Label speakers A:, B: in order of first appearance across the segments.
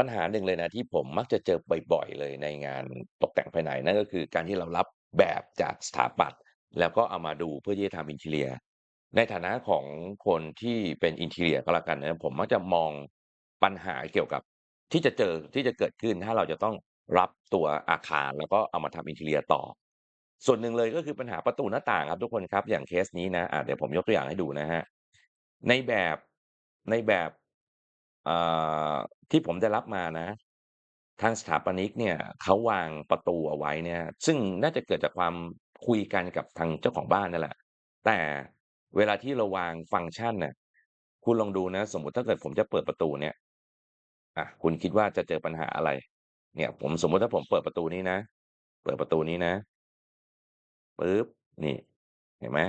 A: ปัญหาหนึ่งเลยนะที่ผมมักจะเจอบ่อย ๆ เลยในงานตกแต่งภายใน นั่นก็คือการที่เรารับแบบจากสถาปัตย์แล้วก็เอามาดูเพื่อที่จะทำ Interior ในฐานะของคนที่เป็น Interior ก็แล้วกันนะผมมักจะมองปัญหาเกี่ยวกับที่จะเจอที่จะเกิดขึ้นถ้าเราจะต้องรับตัวอาคารแล้วก็เอามาทำ Interior ต่อ ส่วนหนึ่งเลยก็คือปัญหาประตูหน้าต่างครับทุกคนครับอย่างเคสนี้นะอ่าเดี๋ยวผมยกตัวอย่างให้ดูนะครับในแบบในแบบ อ่า ที่ผมได้รับมานะ ทางสถาปนิกเนี่ยเขาวางประตูเอาไว้เนี่ย ซึ่งน่าจะเกิดจากความคุยกันกับทางเจ้าของบ้านนั่นแหละ แต่เวลาที่เราวางฟังก์ชันน่ะคุณลองดูนะ สมมุติถ้าเกิดผมจะเปิดประตูเนี่ย อะ คุณคิดว่าจะเจอปัญหาอะไร?เนี่ย ผมสมมุติถ้าผมเปิดประตูนี้นะ เปิดประตูนี้นะปึ๊บ นี่ เห็นไหม?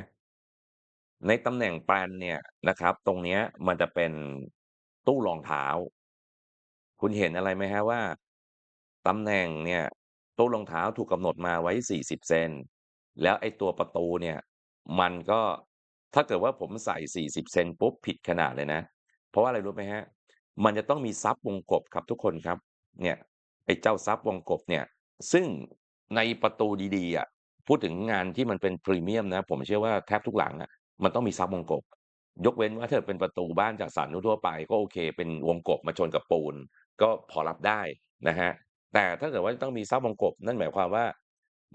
A: ในตำแหน่งแปลนเนี่ยนะครับ ตรงเนี้ยมันจะเป็น ตู้รองเท้า คุณเห็นอะไรไหมครับว่า ตำแหน่งเนี่ยตู้รองเท้าถูกกำหนดมาไว้ 40 เซน แล้วไอ้ตัวประตูเนี่ย มันก็ ถ้าเกิดว่าผมใส่ 40 เซนปุ๊บผิดขนาดเลยนะ เพราะว่าอะไรรู้ไหมครับ?มันจะต้องมีซับวงกบครับทุกคนครับ เนี่ยไอ้เจ้าซับวงกบเนี่ย ซึ่งในประตูดีๆอะ พูดถึงงานที่มันเป็นพรีเมียมนะ ผมเชื่อว่าแทบทุกหลังอะมันต้องมีซับวงกบ ยกเว้นว่าถ้าเกิดเป็นประตูบ้านจัดสรรทั่ว ๆ ไป ก็โอเค เป็นวงกบมาชนกับปูน ก็พอรับได้นะครับ แต่ถ้าเกิดว่าต้องมีซับวงกบ นั่นหมายความว่า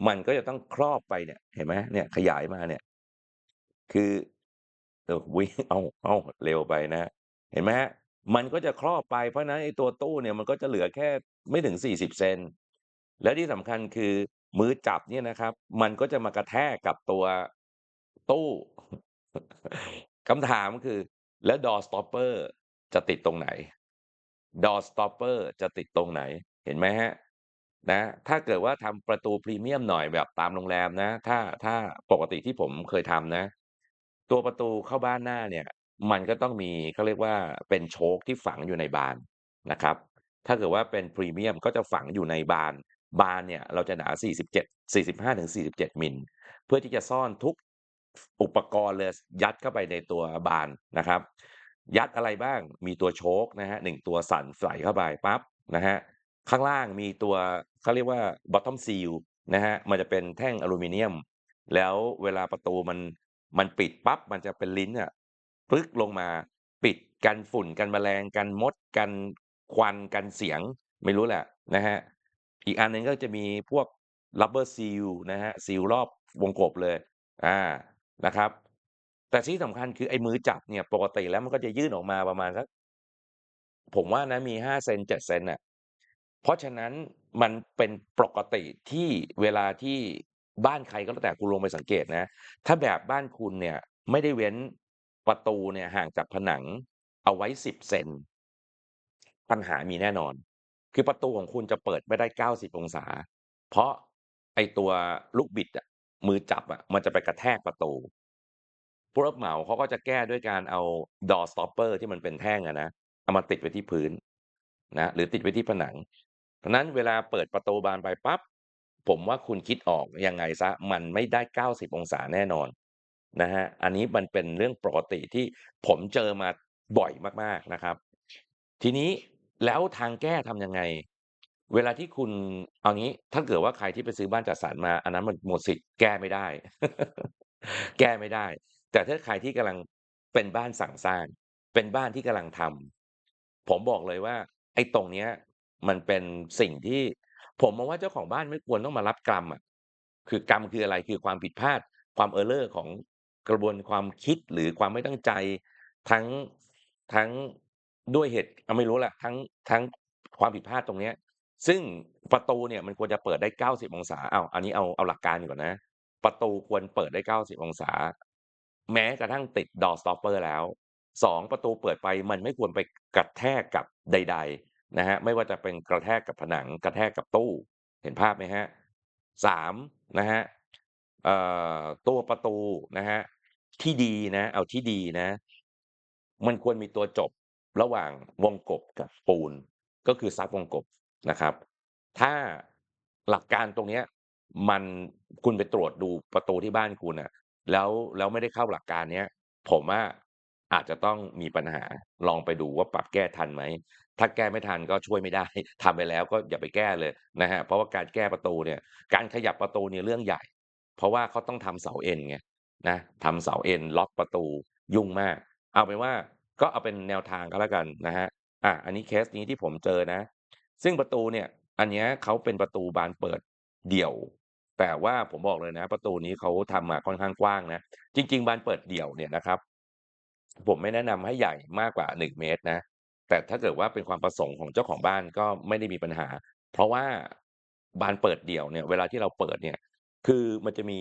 A: มันก็จะต้องครอบไปเนี่ย เห็นไหม?เนี่ย ขยายมาเนี่ย คือ เออ อุ๊ยอ้าวอ้าเร็วไปนะ เห็นไหมครับ?มันก็จะครอบไป เพราะฉะนั้นไอ้ตัวตู้เนี่ย มันก็จะเหลือแค่ไม่ถึง 40 เซน และที่สำคัญคือมือจับเนี่ยนะครับ มันก็จะมากระแทกกับตัวตู้ คำถามคือแล้ว Door Stopper จะติดตรงไหน? Door Stopper จะติดตรงไหน?เห็นไหมครับ?นะถ้าเกิดว่าทำประตูพรีเมียมหน่อยแบบตามโรงแรมนะ ถ้าถ้าปกติที่ผมเคยทำนะ ตัวประตูเข้าบ้านหน้าเนี่ย มันก็ต้องมีเขาเรียกว่าเป็นโชคที่ฝังอยู่ในบานนะครับ ถ้าเกิดว่าเป็นพรีเมียมก็จะฝังอยู่ในบานบานเนี่ยเราจะหนา 47 45-47 มิล เพื่อที่จะซ่อนทุก อุปกรณ์เลยยัดเข้าไปในตัวบานนะครับ ยัดอะไรบ้าง?มีตัวโช๊คนะครับ1ตัวสั่นใส่เข้าไปปั๊บนะครับข้างล่างมีตัวเขาเรียกว่า Bottom Seal นะครับมันจะเป็นแท่งอลูมิเนียม แล้วเวลาประตูมันมันปิดปั๊บมันจะเป็นลิ้นอะปึ๊กลงมาปิดกันฝุ่นกันแมลงกันมดกันควันกันเสียงไม่รู้แหละนะครับอีกอันหนึ่งก็จะมีพวก Rubber Seal นะครับซีลรอบวงกบเลยอ่า นะครับ แต่ที่สำคัญคือไอ้มือจับเนี่ยปกติแล้วมันก็จะยื่นออกมาประมาณสัก ผมว่านะมี5เซน7เซนน่ะ เพราะฉะนั้นมันเป็นปกติที่เวลาที่บ้านใครก็แล้วแต่คุณลงไปสังเกตนะ ถ้าแบบบ้านคุณเนี่ยไม่ได้เว้นประตูเนี่ยห่างจากผนังเอาไว้10เซนปัญหามีแน่นอน คือประตูของคุณจะเปิดไม่ได้90องศา เพราะไอ้ตัวลูกบิดอะ มือจับอะมันจะไปกระแทกประตู ผู้รับเหมาเขาก็จะแก้ด้วยการเอา Door Stopper ที่มันเป็นแท่งอะนะ เอามาติดไว้ที่พื้นนะ หรือติดไว้ที่ผนังฉะนั้นเวลาเปิดประตูบานไปปั๊บ ผมว่าคุณคิดออกยังไงเสียมันไม่ได้ 90 องศาแน่นอนนะครับอันนี้มันเป็นเรื่องปกติที่ผมเจอมาบ่อยมากๆนะครับ ทีนี้แล้วทางแก้ทำยังไง? เวลาที่คุณ เอางี้ ถ้าเกิดว่าใครที่ไปซื้อบ้านจัดสรรมา อันนั้นมันหมดสิทธิ์ แก้ไม่ได้ แก้ไม่ได้ แต่ถ้าใครที่กำลังเป็นบ้านสั่งสร้าง เป็นบ้านที่กำลังทำ ผมบอกเลยว่า ไอ้ตรงเนี้ย มันเป็นสิ่งที่ ผมมองว่าเจ้าของบ้านไม่ควรต้องมารับกรรมอะ คือกรรมคืออะไร?คือความผิดพลาด ความ Error ของกระบวนความคิดหรือความไม่ตั้งใจ ทั้งทั้งด้วยเหตุอาไม่รู้แหละทั้งทั้งความผิดพลาดตรงเนี้ย ซึ่งประตูเนี่ยมันควรจะเปิดได้ 90 องศาเอาอันนี้เอาเอาหลักการก่อนนะ ประตูควรเปิดได้ 90 องศา แม้กระทั่งติด Door Stopper แล้ว2ประตูเปิดไปมันไม่ควรไปกระแทกกับใด ๆนะครับไม่ว่าจะเป็นกระแทกกับผนังกระแทกกับตู้ เห็นภาพไหมครับ?3นะครับเอ่อตัวประตูนะครับที่ดีนะ เอาที่ดีนะ มันควรมีตัวจบระหว่างวงกบกับปูน ก็คือซับวงกบ นะครับ ถ้าหลักการตรงเนี้ยมัน คุณไปตรวจดูประตูที่บ้านคุณน่ะ แล้ว แล้วไม่ได้เข้าหลักการเนี้ย ผมว่าอาจจะต้องมีปัญหา ลองไปดูว่าปรับแก้ทันไหม ถ้าแก้ไม่ทันก็ช่วยไม่ได้ ทำไปแล้วก็อย่าไปแก้เลยนะครับ เพราะว่าการแก้ประตูเนี่ย การขยับประตูเนี่ยเรื่องใหญ่ เพราะว่าเขาต้องทำเสาเอ็นไงนะทำเสาเอ็นล็อกประตูยุ่งมาก เอาเป็นว่าก็เอาเป็นแนวทางก็แล้วกันนะครับอาอันนี้เคสนี้ที่ผมเจอนะ ซึ่งประตูเนี่ย อันเนี้ยเขาเป็นประตูบานเปิดเดี่ยว แต่ว่าผมบอกเลยนะ ประตูนี้เขาทำมาค่อนข้างกว้างนะ จริง ๆ บานเปิดเดี่ยวเนี่ยนะครับ ผมไม่แนะนำให้ใหญ่มากกว่า1เมตรนะ แต่ถ้าเกิดว่าเป็นความประสงค์ของเจ้าของบ้านก็ไม่ได้มีปัญหา เพราะว่าบานเปิดเดี่ยวเนี่ย เวลาที่เราเปิดเนี่ย คือมันจะมี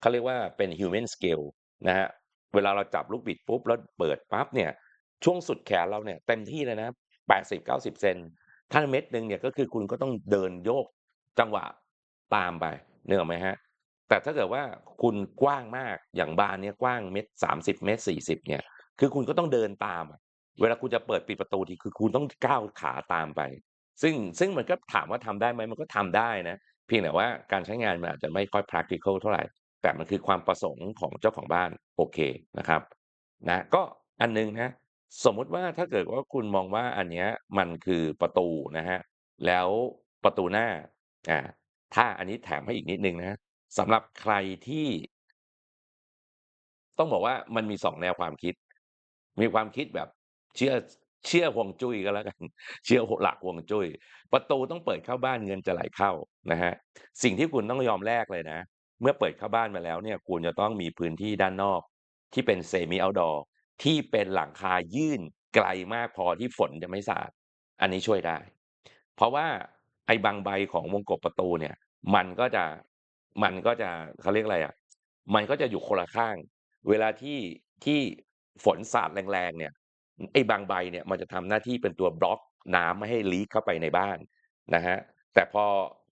A: เขาเรียกว่าเป็น human scale นะครับเวลาเราจับลูกบิดปุ๊บแล้วเปิดปั๊บเนี่ย ช่วงสุดแขนเราเนี่ยเต็มที่เลยนะ80-90เซน ถ้าเม็ดหนึ่งเนี่ยก็คือคุณก็ต้องเดินโยกจังหวะตามไปนึกออกไหมครับแต่ถ้าเกิดว่าคุณกว้างมากอย่างบ้านเนี้ยกว้างเมตร30เมตร40เนี่ย คือคุณก็ต้องเดินตามอะเวลาคุณจะเปิดปิดประตูทีคือคุณต้องก้าวขาตามไป ซึ่งซึ่งมันก็ถามว่าทำได้ไหมมันก็ทำได้นะ เพียงแต่ว่าการใช้งานมันอาจจะไม่ค่อย practical เท่าไหร่ แต่มันคือความประสงค์ของเจ้าของบ้านโอเคนะครับนะก็อันหนึ่งนะ สมมุติว่า ถ้าเกิดว่าคุณมองว่า อันเนี้ยมันคือประตูนะครับ แล้วประตูหน้า อา ถ้า อันนี้แถมให้อีกนิดหนึ่งนะ สำหรับใครที่ ต้องบอกว่า มันมี 2 แนวความคิด มีความคิดแบบเชื่อ เชื่อฮวงจุ้ยก็แล้วกัน เชื่อ ห หลักฮวงจุ้ย ประตูต้องเปิดเข้าบ้านเงินจะไหลเข้านะครับ สิ่งที่คุณต้องยอมแลกเลยนะ เมื่อเปิดเข้าบ้านมาแล้วเนี่ย คุณจะต้องมีพื้นที่ด้านนอกที่เป็น Semi outdoor ที่เป็นหลังคายื่นไกลมากพอที่ฝนจะไม่สาด อันนี้ช่วยได้ เพราะว่าไอ้บางใบของวงกบประตูเนี่ย มันก็จะมันก็จะเขาเรียกอะไรอะ มันก็จะอยู่คนละข้าง เวลาที่ที่ฝนสาดแรงๆเนี่ยไอ้บางใบเนี่ยมันจะทำหน้าที่เป็นตัวบล็อกน้ำไม่ให้ leak เข้าไปในบ้านนะครับแต่พอ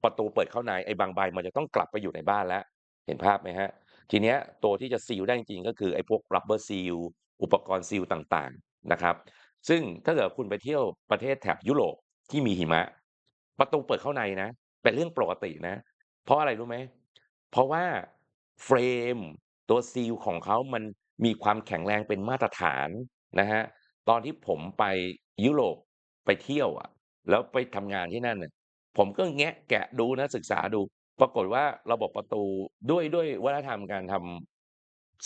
A: ประตูเปิดเข้าในไอ้บางใบมันจะต้องกลับไปอยู่ในบ้านแล้ว เห็นภาพไหมครับทีเนี้ยตัวที่จะซีลได้จริงๆก็คือไอ้พวก rubber seal อุ อุปกรณ์ซีลต่างๆนะครับ ซึ่งถ้าเกิดคุณไปเที่ยวประเทศแถบยุโรปที่มีหิมะ ประตูเปิดเข้าในนะ เป็นเรื่องปกตินะ เพราะอะไรรู้ไหม เพราะว่าเฟรมตัวซีลของเขามันมีความแข็งแรงเป็นมาตรฐานนะครับตอนที่ผมไปยุโรปไปเที่ยวอะแล้วไปทำงานที่นั่นน่ะผมก็แงะแกะดูนะศึกษาดู ปรากฏว่าระบบประตูด้วยด้วยวัฒนธรรมการทำ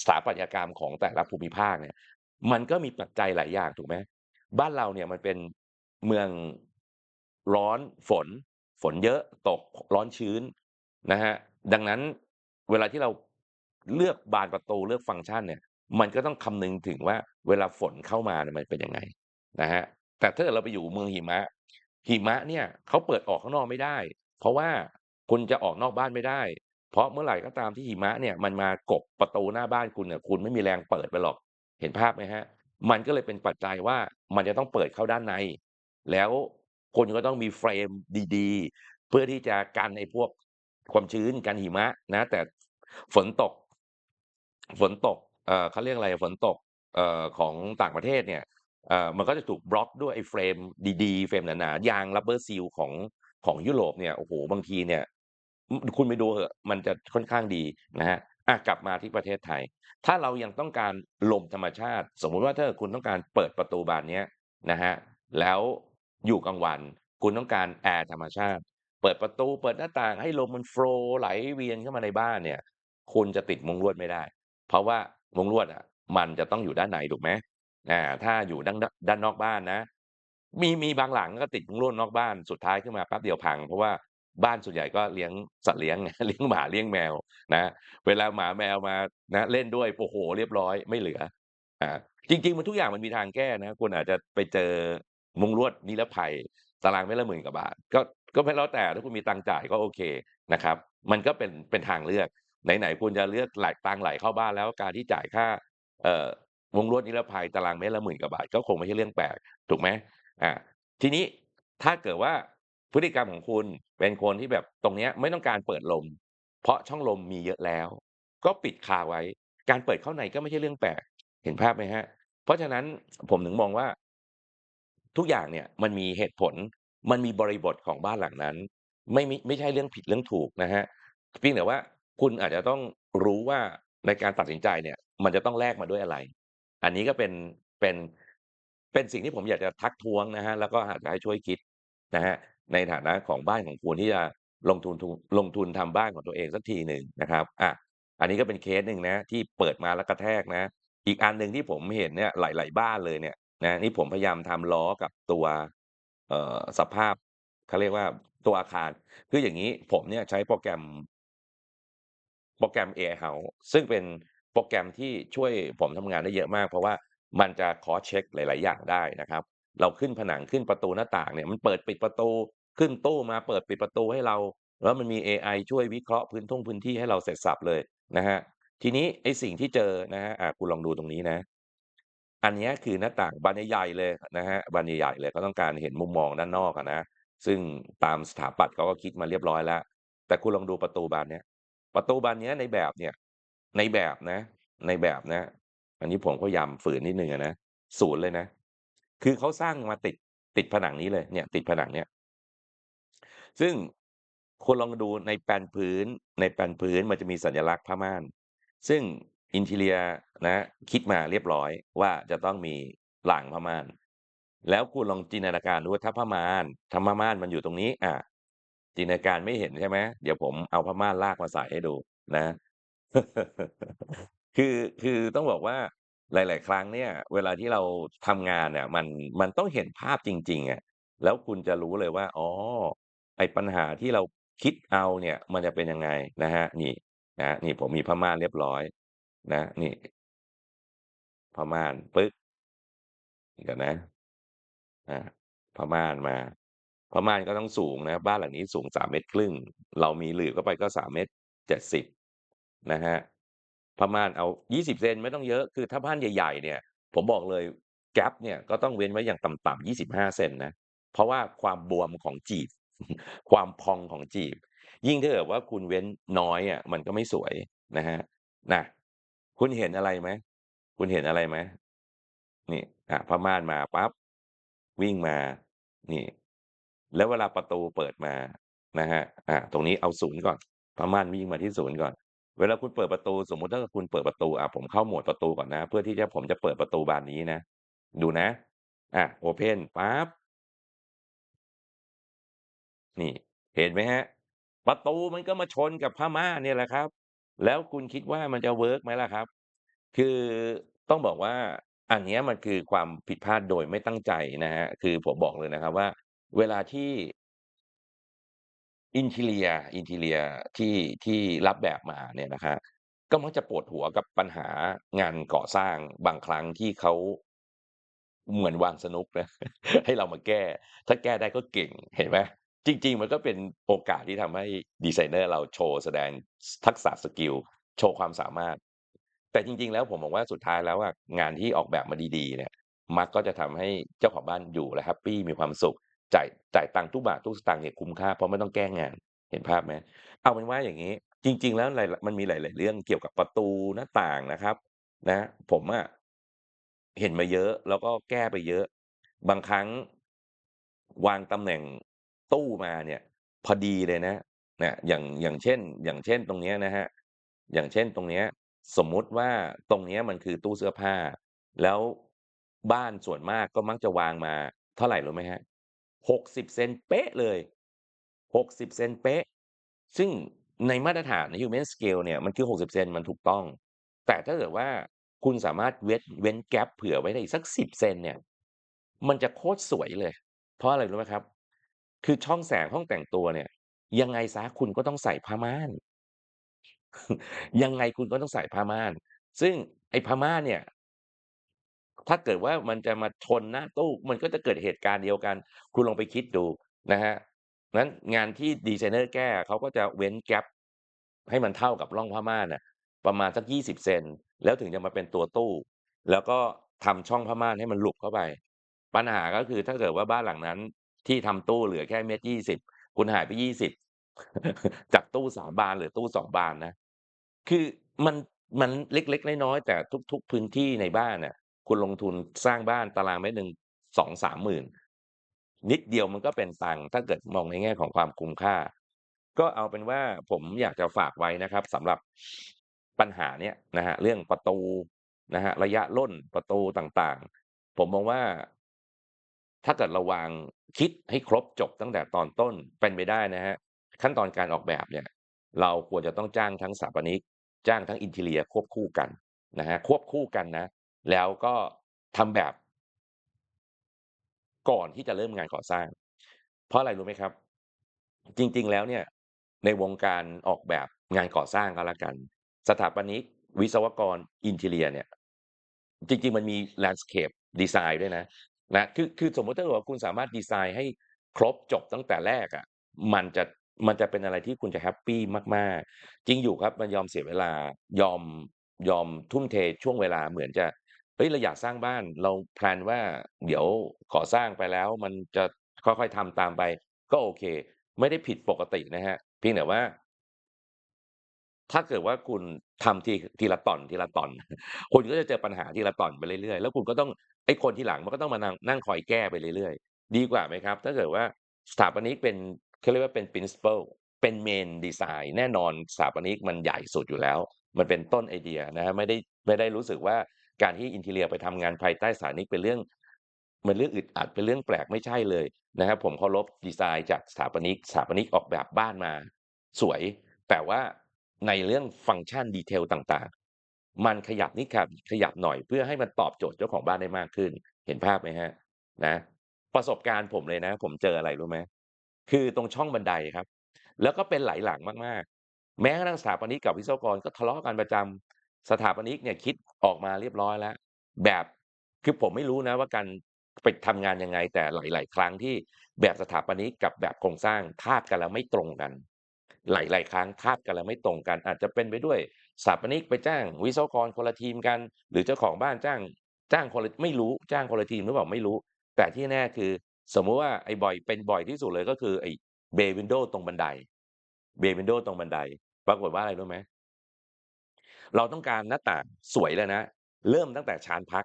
A: สถาปัตยกรรมของแต่ละภูมิภาคเนี่ย มันก็มีปัจจัยหลายอย่างถูกไหมบ้านเราเนี่ยมันเป็นเมืองร้อนฝน ฝนเยอะตกร้อนชื้นนะครับดังนั้นเวลาที่เราเลือกบานประตูเลือกฟังก์ชันเนี่ย มันก็ต้องคำนึงถึงว่าเวลาฝนเข้ามาเนี่ยมันเป็นยังไงนะครับแต่ถ้าเกิดเราไปอยู่เมืองหิมะ หิมะเนี่ยเขาเปิดออกข้างนอกไม่ได้ เพราะว่าคุณจะออกนอกบ้านไม่ได้ เพราะเมื่อไหร่ก็ตามที่หิมะเนี่ยมันมากบประตูหน้าบ้านคุณเนี่ยคุณไม่มีแรงเปิดไปหรอก เห็นภาพไหมครับมันก็เลยเป็นปัจจัยว่ามันจะต้องเปิดเข้าด้านใน แล้วคุณก็ต้องมีเฟรมดีๆ เพื่อที่จะกันไอ้พวกความชื้นกันหิมะนะ แต่ฝนตก ฝนตกเอ่อเขาเรียกอะไรฝนตกเอ่อของต่างประเทศเนี่ยเอ่อมันก็จะถูกบล็อกด้วยไอ้เฟรมดีๆ เฟรมหนาๆยาง rubber seal ของของยุโรปเนี่ยโอ้โฮบางทีเนี่ย อือคุณไปดูเหอะ มันจะค่อนข้างดีนะครับ อะ กลับมาที่ประเทศไทย ถ้าเรายังต้องการลมธรรมชาติ สมมุติว่า ถ้าเกิดคุณต้องการเปิดประตูบานเนี้ยนะครับ แล้วอยู่กลางวัน คุณต้องการแอร์ธรรมชาติ เปิดประตู เปิดหน้าต่างให้ลมมัน โฟลว์ ไหลเวียนเข้ามาในบ้านเนี่ย คุณจะติดมุ้งลวดไม่ได้ เพราะว่ามุ้งลวดอะมันจะต้องอยู่ด้านใน ถูกไหม อา ถ้าอยู่ด้านด้านนอกบ้านนะ มี มีบางหลังก็ติดมุ้งลวดนอกบ้าน สุดท้ายขึ้นมาแป๊บเดียวพัง เพราะว่า บ้านส่วนใหญ่ก็เลี้ยงสัตว์เลี้ยงไงเลี้ยงหมาเลี้ยงแมวนะเวลาหมาแมวมานะเล่นด้วยโอ้โฮเรียบร้อยไม่เหลืออ่าจริง ๆ มันทุกอย่างมันมีทางแก้นะคุณอาจจะไปเจอมุ้งลวดนิรภัยตารางเมตรละหมื่นกว่าบาทก็ก็แล้วแต่ถ้าคุณมีตังค์จ่ายก็โอเคนะครับ มันก็เป็นเป็นทางเลือกไหนๆคุณจะเลือกหลายตังค์ไหลเข้าบ้านแล้วการที่จ่ายค่า เอ่อม้งลวดนิรภัยตารางเมตรละหมื่นกว่าบาทก็คงไม่ใช่เรื่องแปลกถูกไหมอ่าทีนี้ถ้าเกิดว่า พฤติกรรมของคุณเป็นคนที่แบบตรงเนี้ยไม่ต้องการเปิดลม เพราะช่องลมมีเยอะแล้ว ก็ปิดคาไว้ การเปิดเข้าในก็ไม่ใช่เรื่องแปลกเห็นภาพไหมครับเพราะฉะนั้นผมถึงมองว่า ทุกอย่างเนี่ยมันมีเหตุผล มันมีบริบทของบ้านหลังนั้น ไม่มิไม่ใช่เรื่องผิดเรื่องถูกนะครับเพียงแต่ว่าคุณอาจจะต้องรู้ว่าในการตัดสินใจเนี่ย มันจะต้องแลกมาด้วยอะไร อันนี้ก็เป็นเป็นเป็นสิ่งที่ผมอยากจะทักท้วงนะครับแล้วก็อยากจะให้ช่วยคิดนะครับ ในฐานะของบ้านของคุณที่จะลงทุนลงทุนทำบ้านของตัวเองสักทีหนึ่งนะครับอาอันนี้ก็เป็นเคสหนึ่งนะที่เปิดมาแล้วกระแทกนะ อีกอันหนึ่งที่ผมเห็นเนี่ยหลาย ๆ บ้านเลยเนี่ยนะนี่ผมพยายามทำล้อกับตัวเอ่อสภาพเขาเรียกว่าตัวอาคาร คืออย่างงี้ผมเนี่ยใช้โปรแกรมโปรแกรม AI House ซึ่งเป็นโปรแกรมที่ช่วยผมทำงานได้เยอะมาก เพราะว่ามันจะ cross check หลาย ๆ อย่างได้นะครับ เราขึ้นผนังขึ้นประตูหน้าต่างเนี่ยมันเปิดปิดประตู ขึ้นตู้มาเปิดปิดประตูให้เรา แล้วมันมีเอไอช่วยวิเคราะห์พื้นท่งพื้นที่ให้เราเสร็จสรรพเลยนะครับทีนี้ไอสิ่งที่เจอนะครับอ่าคุณลองดูตรงนี้นะ อันเนี้ยคือหน้าต่างบานใหญ่ๆเลยนะครับานใหญ่ๆเลยเขาต้องการเห็นมุมมองด้านนอกอะนะซึ่งตามสถาปัตย์เขาก็คิดมาเรียบร้อยแล้ว แต่คุณลองดูประตูบานเนี้ยประตูบานเนี้ยในแบบเนี่ย ในแบบนะ ในแบบนะ อันนี้ผมก็พยายามฝืนนิดนึงอะนะศูนย์เลยนะ คือเขาสร้างมาติดติดผนังนี้เลยเนี่ย ติดผนังเนี่ย ซึ่งคุณลองดูในแปลนพื้น ในแปลนพื้นมันจะมีสัญลักษณ์ผ้าม่าน ซึ่ง Interior นะคิดมาเรียบร้อยว่าจะต้องมีรางผ้าม่าน แล้วคุณลองจินตนาการดูว่าถ้าผ้าม่านถ้าผ้าม่านมันอยู่ตรงนี้ อ่าจินตนาการไม่เห็นใช่ไหมเดี๋ยวผมเอาผ้าม่านลากมาใส่ให้ดูนะ คือคือต้องบอกว่าหลาย ๆ ครั้งเนี่ย เวลาที่เราทำงานเนี่ยมันมันต้องเห็นภาพจริง ๆอะแล้วคุณจะรู้เลยว่า อ๋อ ไอ้ปัญหาที่เราคิดเอาเนี่ย มันจะเป็นยังไงนะครับนี่นะนี่ผมมีผ้าม่านเรียบร้อย นะนี่ผ้าม่านปึ๊กเดี๋ยวนะอาผ้าม่านมาผ้าม่านก็ต้องสูงนะบ้านหลังนี้สูง3เมตรครึ่ง เรามีหลืบเข้าไปก็3เมตร70นะครับผ้าม่านเอา20เซนไม่ต้องเยอะคือถ้าบ้านใหญ่ๆเนี่ย ผมบอกเลย gap เนี่ยก็ต้องเว้นไว้อย่างต่ำๆ25เซนนะเพราะว่าความบวมของจีบ ความพองของจีบ ยิ่งถ้าเกิดว่าคุณเว้นน้อยอะ มันก็ไม่สวยนะครับน่ะคุณเห็นอะไรไหมคุณเห็นอะไรไหมนี่อาผ้าม่านมาปั๊บวิ่งมา นี่ แล้วเวลาประตูเปิดมานะครับอาตรงนี้เอาศูนย์ก่อนผ้าม่านวิ่งมาที่ศูนย์ก่อน เวลาคุณเปิดประตู สมมุติถ้าคุณเปิดประตูอ่าผมเข้าโหมดประตูก่อนนะ เพื่อที่จะผมจะเปิดประตูบานนี้นะ ดูนะอาโอเพนปั๊บ นี่เห็นไหมครับประตูมันก็มาชนกับผ้าม่านเนี่ยแหละครับ แล้วคุณคิดว่ามันจะเวิร์กไหมล่ะครับ คือต้องบอกว่าอันเนี้ยมันคือความผิดพลาดโดยไม่ตั้งใจนะครับคือผมบอกเลยนะครับว่า เวลาที่ Interior Interior ที่ที่รับแบบมาเนี่ยนะครับก็มักจะปวดหัวกับปัญหางานก่อสร้างบางครั้งที่เขาเหมือนวางสนุกนะ ให้เรามาแก้ ถ้าแก้ได้ก็เก่งเห็นไหม จริง ๆ มันก็เป็นโอกาสที่ทำให้ดีไซเนอร์เราโชว์แสดงทักษะสกิลโชว์ความสามารถ แต่จริง ๆ แล้วผมมองว่าสุดท้ายแล้วอะงานที่ออกแบบมาดีๆเนี่ยมักก็จะทำให้เจ้าของบ้านอยู่แล้วแฮปปี้มีความสุขจ่ายจ่ายตังค์ทุกบาททุกสตางค์เนี่ยคุ้มค่าเพราะไม่ต้องแก้งานเห็นภาพไหมเอาเป็นว่าอย่างงี้ จริง ๆ แล้วมันมีหลาย ๆ เรื่องเกี่ยวกับประตูหน้าต่างนะครับ นะ ผมอะเห็นมาเยอะแล้วก็แก้ไปเยอะ บางครั้งวางตำแหน่ง ตู้มาเนี่ยพอดีเลยนะเนี่ยอย่างอย่างเช่น อย่างเช่นตรงเนี้ยนะครับอย่างเช่นตรงเนี้ยสมมุติว่าตรงเนี้ยมันคือตู้เสื้อผ้า แล้วบ้านส่วนมากก็มักจะวางมาเท่าไหร่รู้ไหมครับ60เซนเป๊ะเลย60เซนเป๊ะ ซึ่งในมาตรฐาน Human Scale เนี่ยมันคือ60เซนมันถูกต้อง แต่ถ้าเกิดว่าคุณสามารถเว้นเว้น gap เผื่อไว้ได้อีกสัก10เซนเนี่ย มันจะโคตรสวยเลย เพราะอะไรรู้ไหมครับ คือช่องแสงห้องแต่งตัวเนี่ย ยังไงเสียคุณก็ต้องใส่ผ้าม่าน ยังไงคุณก็ต้องใส่ผ้าม่าน ซึ่งไอ้ผ้าม่านเนี่ย ถ้าเกิดว่ามันจะมาชนหน้าตู้ มันก็จะเกิดเหตุการณ์เดียวกัน คุณลองไปคิดดูนะครับ งั้นงานที่ดีไซเนอร์แก้เขาก็จะเว้น gap ให้มันเท่ากับร่องผ้าม่านน่ะ ประมาณสัก 20 เซน แล้วถึงจะมาเป็นตัวตู้ แล้วก็ทำช่องผ้าม่านให้มันหลุบเข้าไป ปัญหาก็คือถ้าเกิดว่าบ้านหลังนั้น ที่ทำตู้เหลือแค่เมตร20คุณหายไป20จากตู้3บานหลือตู้2บานนะ คือมันมันเล็ก ๆ น้อยๆแต่ทุก ๆ พื้นที่ในบ้านน่ะ คุณลงทุนสร้างบ้านตารางเมตรหนึ่ง2-3หมื่นนิดเดียวมันก็เป็นตังค์ถ้าเกิดมองในแง่ของความคุ้มค่า ก็เอาเป็นว่าผมอยากจะฝากไว้นะครับสำหรับปัญหาเนี้ยนะครับเรื่องประตูนะครับระยะร่นประตูต่างๆ ผมมองว่า ถ้าเกิดเราวางคิดให้ครบจบตั้งแต่ตอนต้นเป็นไปได้นะครับขั้นตอนการออกแบบเนี่ยเราควรจะต้องจ้างทั้งสถาปนิก จ้างทั้ง Interior ควบคู่กันนะครับควบคู่กันนะ แล้วก็ทำแบบ ก่อนที่จะเริ่มงานก่อสร้าง เพราะอะไรรู้ไหมครับ?จริง ๆ แล้วเนี่ย ในวงการออกแบบงานก่อสร้างก็แล้วกัน สถาปนิก วิศวกร Interior เนี่ย จริง ๆ มันมี Landscape ดีไซน์ด้วยนะ นะคือคือสมมติถ้าเกิดว่าคุณสามารถดีไซน์ให้ครบจบตั้งแต่แรกอะมันจะมันจะเป็นอะไรที่คุณจะแฮปปี้มากๆ จริงอยู่ครับมันยอมเสียเวลายอมยอมทุ่มเทช่วงเวลาเหมือนจะเฮ้ยเราอยากสร้างบ้านเราแพลนว่าเดี๋ยวก่อสร้างไปแล้ว มันจะค่อยๆทำตามไป ก็โอเค ไม่ได้ผิดปกตินะครับเพียงแต่ว่า ถ้าเกิดว่าคุณทำทีทีละต่อน คุณก็จะเจอปัญหาทีละตอนไปเรื่อยๆ แล้วคุณก็ต้องไอ้คนที่หลังมันก็ต้องมานังนั่งคอยแก้ไปเรื่อยๆ ดีกว่าไหมครับ?ถ้าเกิดว่าสถาปนิกเป็นเขาเรียกว่าเป็น Principal เป็น Main ดีไซน์แน่นอนสถาปนิกมันใหญ่สุดอยู่แล้ว มันเป็นต้นไอเดียนะครับไม่ได้ไม่ได้รู้สึกว่าการที่ Interior ไปทำงานภายใต้สถาปนิกเป็นเรื่องเป็นเรื่องอึดอัดเป็นเรื่องแปลกไม่ใช่เลยนะครับผมเคารพดีไซน์จากสถาปนิกสถาปนิกออกแบบบ้านมา สวย แต่ว่า ในเรื่องฟังก์ชัน detail ต่างๆ มันขยับนิดขับขยับหน่อยเพื่อให้มันตอบโจทย์เจ้าของบ้านได้มากขึ้น เห็นภาพไหมครับ?นะ ประสบการณ์ผมเลยนะ ผมเจออะไรรู้ไหม?คือตรงช่องบันไดครับ แล้วก็เป็นหลายหลังมากๆ แม้กระทั่งสถาปนิกกับวิศวกรก็ทะเลาะกันประจำสถาปนิกเนี่ยคิดออกมาเรียบร้อยแล้ว แบบคือผมไม่รู้นะว่าการไปทำงานยังไงแต่หลาย ๆ ครั้งที่แบบสถาปนิกกับแบบโครงสร้างทาบกันแล้วไม่ตรงกัน หลาย ๆ ครั้งทาบกันแล้วไม่ตรงกัน อาจจะเป็นไปด้วยสถาปนิกไปจ้างวิศวกรคนละทีมกัน หรือเจ้าของบ้านจ้างจ้างคนละไม่รู้จ้างคนละทีมหรือเปล่าไม่รู้ แต่ที่แน่คือ สมมุติว่าไอ้บ่อยเป็นบ่อยที่สุดเลยก็คือไอ้ Bay Window ตรงบันได Bay Window ตรงบันได ปรากฏว่าอะไรรู้ไหม?เราต้องการหน้าต่างสวยเลยนะ เริ่มตั้งแต่ชานพัก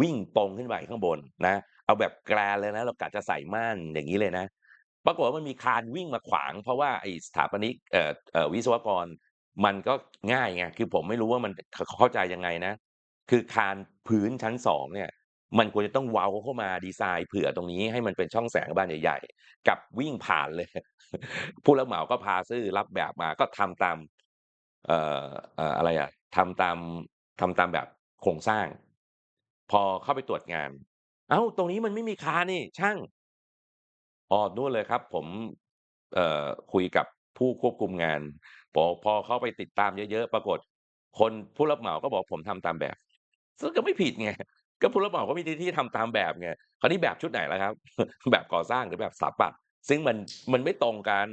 A: วิ่งตรงขึ้นไปข้างบนนะ เอาแบบ grand เลยนะ เรากะจะใส่ม่านอย่างงี้เลยนะ ปรากฏว่ามันมีคานวิ่งมาขวาง เพราะว่าไอสถาปนิกเอ่อเอ่อวิศวกรมันก็ง่ายไงคือผมไม่รู้ว่ามันเขาเข้าใจยังไงนะ คือคานพื้นชั้น2เนี่ย มันควรจะต้องเว้าเข้ามาดีไซน์เผื่อตรงนี้ให้มันเป็นช่องแสงบานใหญ่ ๆ กับวิ่งผ่านเลย ผู้รับเหมาก็พาซื่อรับแบบมาก็ทำตาม เอ่อเอ่ออะไรอะทำตามทำตามแบบโครงสร้าง พอเข้าไปตรวจงาน เอ้าตรงนี้มันไม่มีคานี่ ช่าง อ๋อ นู่นเลยครับ ผม เอ่อ คุยกับผู้ควบคุมงาน พอ พอเขาไปติดตามเยอะ ๆ ปรากฏคนผู้รับเหมาก็บอกผมทำตามแบบ ซึ่งก็ไม่ผิดไง ก็ผู้รับเหมาก็มีหน้าที่ทำตามแบบไง คราวนี้แบบชุดไหนล่ะครับ แบบก่อสร้างหรือแบบสถาปัตย์ ซึ่งมัน มันไม่ตรงกัน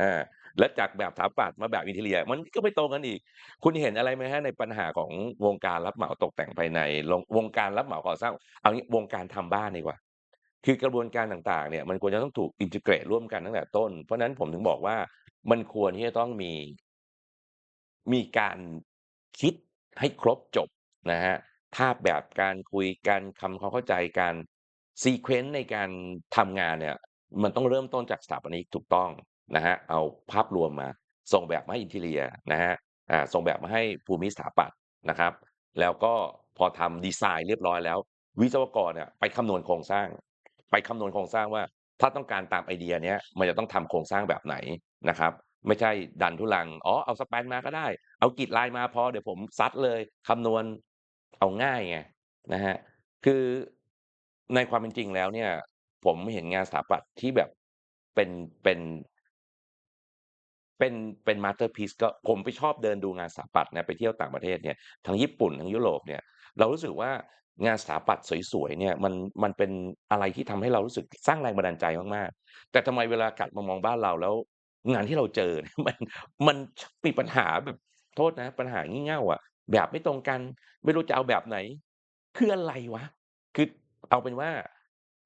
A: อ่า แล้วจากแบบสถาปัตย์มาแบบ Interior มันก็ไม่ตรงกันอีก คุณเห็นอะไรไหมครับในปัญหาของวงการรับเหมาตกแต่งภายใน ลง วงการรับเหมาก่อสร้าง เอางี้ วงการทำบ้านดีกว่า คือกระบวนการต่างๆเนี่ยมันควรจะต้องถูก integrate ร่วมกันตั้งแต่ต้น เพราะนั้นผมถึงบอกว่ามันควรที่จะต้องมี มีการคิดให้ครบจบนะครับภาพแบบการคุยกันทำความเข้าใจกัน sequence ในการทำงานเนี่ย มันต้องเริ่มต้นจากสถาปนิกถูกต้องนะครับเอาภาพรวมมา ส่งแบบมาให้ Interior นะครับอ่าส่งแบบมาให้ภูมิสถาปัตย์นะครับ แล้วก็พอทำดีไซน์เรียบร้อยแล้ว วิศวกรเนี่ยไปคำนวณโครงสร้าง ไปคำนวณโครงสร้างว่า ถ้าต้องการตามไอเดียเนี้ยมันจะต้องทำโครงสร้างแบบไหนนะครับ ไม่ใช่ดันทุรังอ๋อเอา span มาก็ได้ เอากริดลายมาพอเดี๋ยวผมซัดเลยคำนวณเอาง่ายไงนะครับคือในความเป็นจริงแล้วเนี่ย ผมเห็นงานสถาปัตย์ที่แบบเป็นเป็นเป็นเป็นมาสเตอร์พีซก็ผมไปชอบเดินดูงานสถาปัตย์นะไปเที่ยวต่างประเทศเนี่ยทั้งญี่ปุ่นทั้งยุโรปเนี่ย เรารู้สึกว่า งานสถาปัตย์สวยๆเนี่ยมันมันเป็นอะไรที่ทำให้เรารู้สึกสร้างแรงบันดาลใจมากๆ แต่ทำไมเวลากลับมามองบ้านเราแล้ว งานที่เราเจอเนี่ยมันมันมีปัญหาแบบโทษนะ ปัญหางี่เง่าอะแบบไม่ตรงกันไม่รู้จะเอาแบบไหน คืออะไรวะ?คือเอาเป็นว่า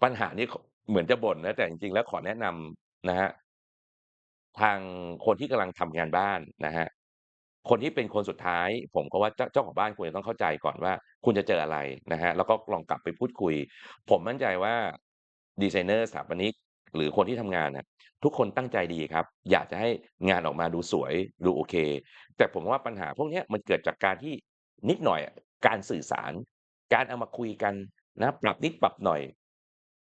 A: ปัญหานี้เหมือนจะบ่นนะแต่จริงๆแล้วขอแนะนำนะครับทางคนที่กำลังทำงานบ้านนะครับ คนที่เป็นคนสุดท้าย ผมก็ว่าเจ้าเจ้าของบ้านควรจะต้องเข้าใจก่อนว่า คุณจะเจออะไรนะครับแล้วก็ลองกลับไปพูดคุย ผมมั่นใจว่าดีไซเนอร์สถาปนิกหรือคนที่ทำงานน่ะทุกคนตั้งใจดีครับ อยากจะให้งานออกมาดูสวยดูโอเค แต่ผมว่าปัญหาพวกเนี้ยมันเกิดจากการที่นิดหน่อยอะการสื่อสาร การเอามาคุยกันนะปรับนิดปรับหน่อย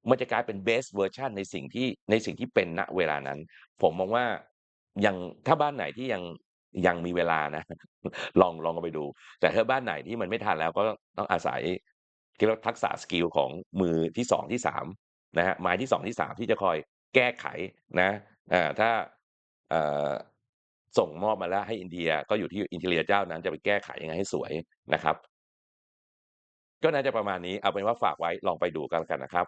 A: มันจะกลายเป็น Best เวอร์ชันในสิ่งที่ในสิ่งที่เป็นณเวลานั้น ผมมองว่ายังถ้าบ้านไหนที่ยัง ยังมีเวลานะ ลองลองเอาไปดู แต่ถ้าบ้านไหนที่มันไม่ทันแล้วก็ต้องอาศัยเรียกว่าทักษะสกิลของมือที่2ที่3นะครับไม้ที่2ที่3ที่จะคอยแก้ไขนะอ่าถ้าอ่อส่งมอบมาแล้วให้ Interior ก็อยู่ที่ Interior เจ้านั้นจะไปแก้ไขยังไงให้สวยนะครับ ก็น่าจะประมาณนี้เอาเป็นว่าฝากไว้ลองไปดูก็แล้วกันนะครับ